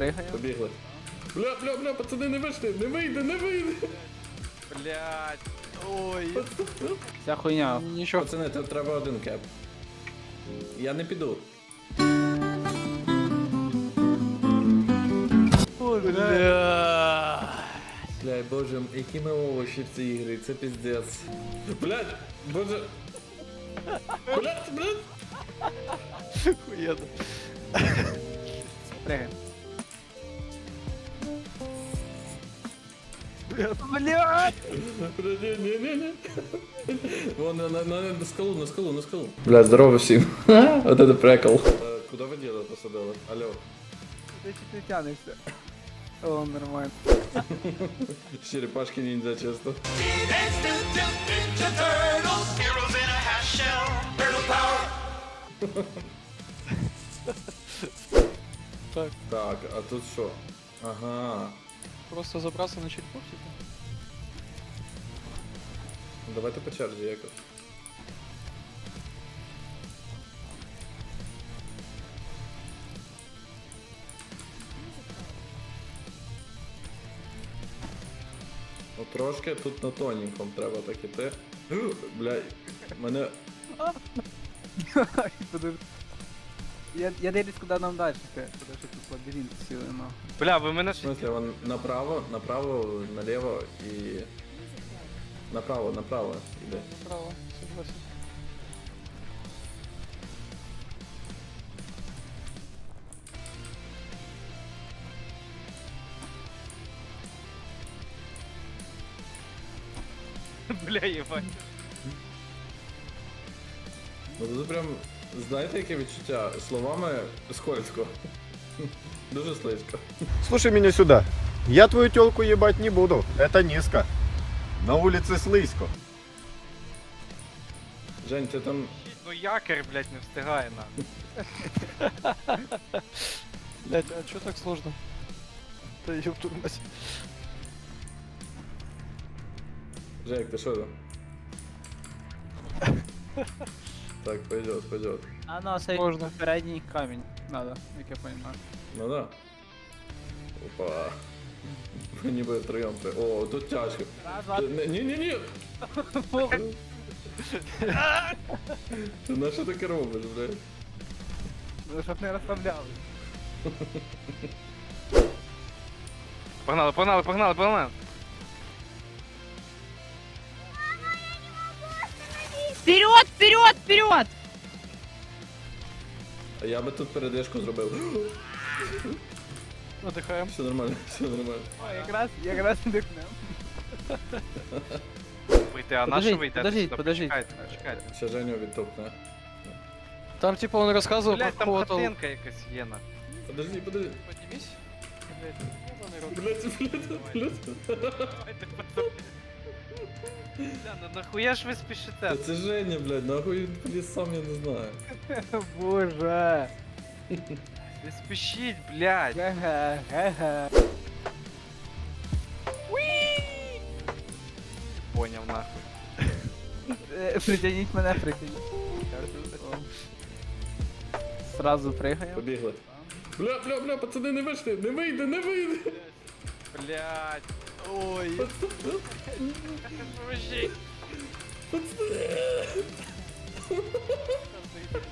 пригаю. Побігли. Бля, бля, бля, пацани, не вийшли, не вийде, не вийде. Блять. Ой. Вся хуйня. Нічого. Пацани, тут треба один кеп. Я не піду. Бля. Бля, боже, які ми овочі в цій ігрі, це піздець. Блядь, боже. Блядь, блядь. Хуєно. Пригай. Блять. Бля, ні, ні, ні, ні. Вон, на, на, на, на скалу, на скалу, на скалу. Бля, здорово всім. Вот это прикол. Куда ви діло посадили? Алло. Ти чи ти тянешся? О, нормально. Черепашки ніндзя, чисто. Так, Так, а тут що? Ага. просто забрався на черепахи. Ну, Давайте по черзі якось. Ну трошки тут на тоненьком треба так іти. Бля, мене. Подожди. Я, я дивлюсь, куди нам далі йти. Тому що тут лабіринт сіли, ну. Бля, ви мене В смысле, вон направо, направо, наліво і. Направо, направо іде. Право, согласен. Бля, ебать. Ну тут прям, знаєте, яке відчуття? Словами скользко. Дуже слизько. Слушай меня сюда. Я твою телку ебать не буду. Это низко. На улице слизько. Жень, ти там. Ну якорь, блядь, не встигає на. Блядь, а чё так сложно? Да ёпту мать. Жек, ти що там? Так, пойдет, пойдет. А ну, це Можна. передній камінь. Надо, як я понимаю. Ну да. Опа. Ми ніби втроєм. при- О, тут тяжко. Раз, два, Ні, ні, ні. Ти на що таке робиш, блядь? Ну, щоб не розслабляли. Погнали, погнали, погнали, погнали. Вперед, вперед, вперед! А я би тут передишку зробив. Отдыхаем. Все нормально, все нормально. О, якраз, якраз дихнем. Вийти, а на Подождіть, що вийти? подождіть, Сюди, подожіть. Почекайте, почекайте. Ще Женю відтопне. Там типа он рассказывал Блять, про там какого-то... хатинка якась є на. Подожди, подожди. Поднимись. Блядь, блядь, блядь. Бля, ну нахуя ж ви Та спішите? це Женя, блядь, нахуй він поліз сам, я не знаю. Боже. Не спішіть, блядь. Ге-ге, ге-ге. Поняв нахуй. Е, Притягніть мене, притягніть. Сразу пригаю. Побігли. Бля, бля, бля, пацани, не вийшли, не вийде, не вийде. Блядь. Ой. Поможіть.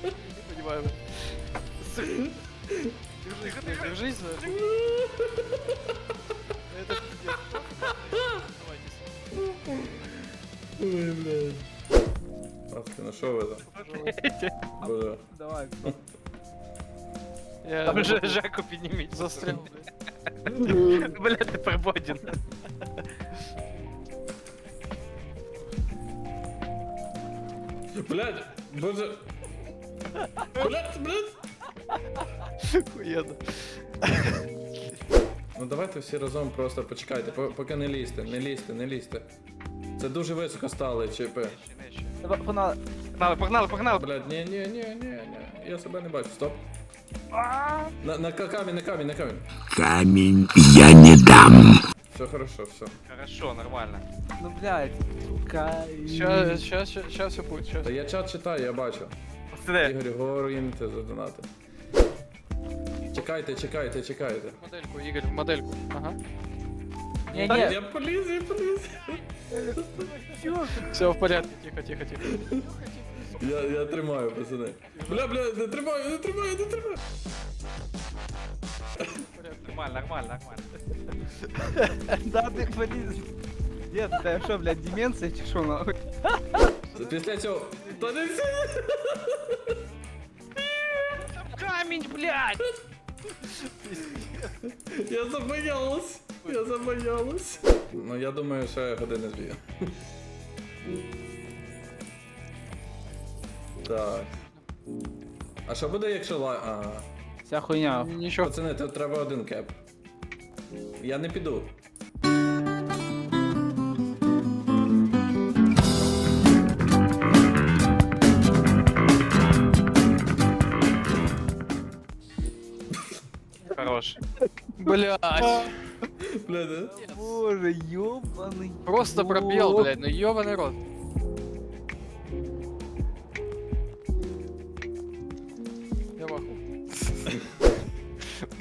Не понимаю. Держись, держись за... Это пиздец. Давайте. Ой, блядь. Пацки, ну що ви там? Боже. Давай. Я Там же Жеку підніміть. застрял. Бля, тепер Бодін. Блядь, боже. Блядь, блядь. Охуенно. Ну давайте всі разом просто почекайте, по- поки не лізьте, не лізьте, не лізьте. Це дуже високо стали чипи. Давай, Погнали. Погнали, погнали, погнали. Блядь, ні, ні, ні, ні, ні. Я себе не бачу. Стоп. На, на ка- камінь, на камінь, на камінь. Камень я не дам. Все хорошо, все. Хорошо, нормально. Ну, блядь. Сука. Сейчас, сейчас, сейчас все будет, сейчас. Та я чат читаю, я бачу. Сиди. Ігор Горін, ти задонати. Чекайте, чекайте, чекайте. Модельку, Игорь, в модельку. Ага. Ні, ні, я поліз, я поліз. Все в порядке, тихо, тихо, тихо. Я, я тримаю, пацани. Бля, бля, не тримаю, не тримаю, не тримаю. Нормально, нормально, нормально. да ти поліз. Дід, ти що, блядь, деменція чи що нахуй? Після цього. Та не всі. Камень, блядь! Я забоялась. Я забоялась. Ну я думаю, ще години дві. Так. А що буде, якщо лай. А. Ця хуйня. Ничего. Пацани, тут треба один кеп. Я не піду. Хорош. Блядь. Бля, да? Боже, ёбаний. Просто пробел, блядь, ну ёбаный рот.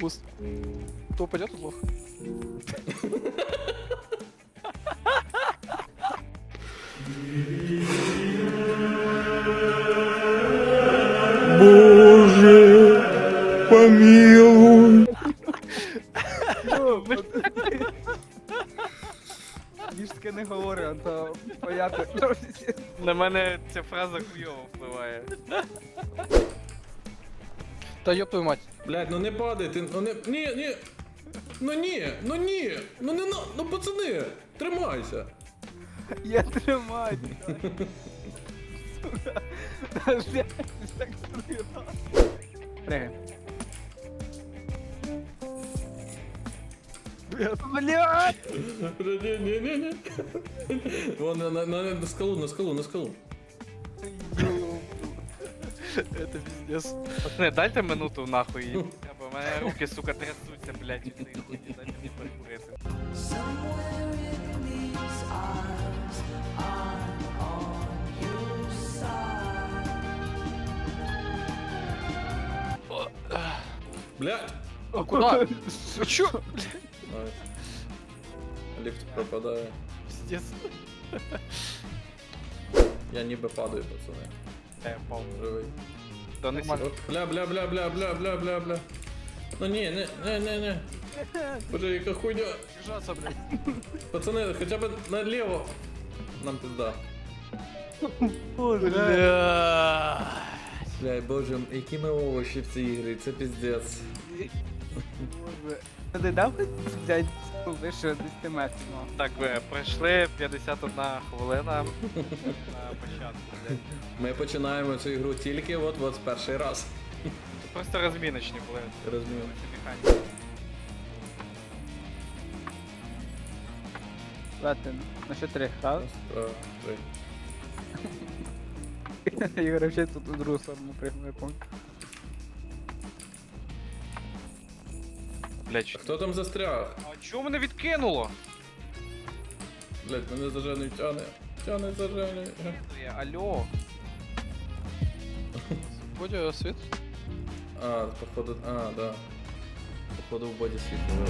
Буст. Кто упадет, плохо. Більш таке не говори, а то понятно. На мене ця фраза хуйово впливає. Та ёб твою мать. Блядь, ну не падайте, ну не. Ні, ні. Ну ні, ну ні. Ну не на. Ну пацани, тримайся. Я тримаю. Сука. Блядь, так круто. Пригай. Блядь. Ні, ні, ні, ні. Вон на, на, на, на скалу, на скалу, на скалу. Это пиздец. Пацаны, дайте минуту нахуй. Бо у мене руки, сука, трясуться, блядь, від цієї хуйні. Дайте мені перекурити. Блядь. А куда? Вы чё? Ай. Ліфт пропадає. Пиздец. Я ніби падаю, пацани. Я впав. Живий. Да не От, Бля, бля, бля, бля, бля, бля, бля, бля. Ну ні, не, не, не, не. Боже, яка хуйня. Держаться, блядь. Пацани, хоча б наліво. Нам пизда. Бля. Бля, боже, які ми овочі в цій ігрі, це піздець. Боже. Ти дав хоч вище 10 метрів? ну? Так, ви пройшли 51 хвилина на початку, блядь. Ми починаємо цю ігру тільки от-от з перший раз. Просто розміночні були. Розумію. ці механіки. Ладно, на що три? Справа, три. Ігор вообще тут у другу сторону пригнув, я помню. Блядь, що- Хто там застряг? а чого мене відкинуло? Блять, мене заженуть, тяне. Тяне, заженуть. Е, Алло. Бодя, світ? А, походу, а, да. Походу в боді світло.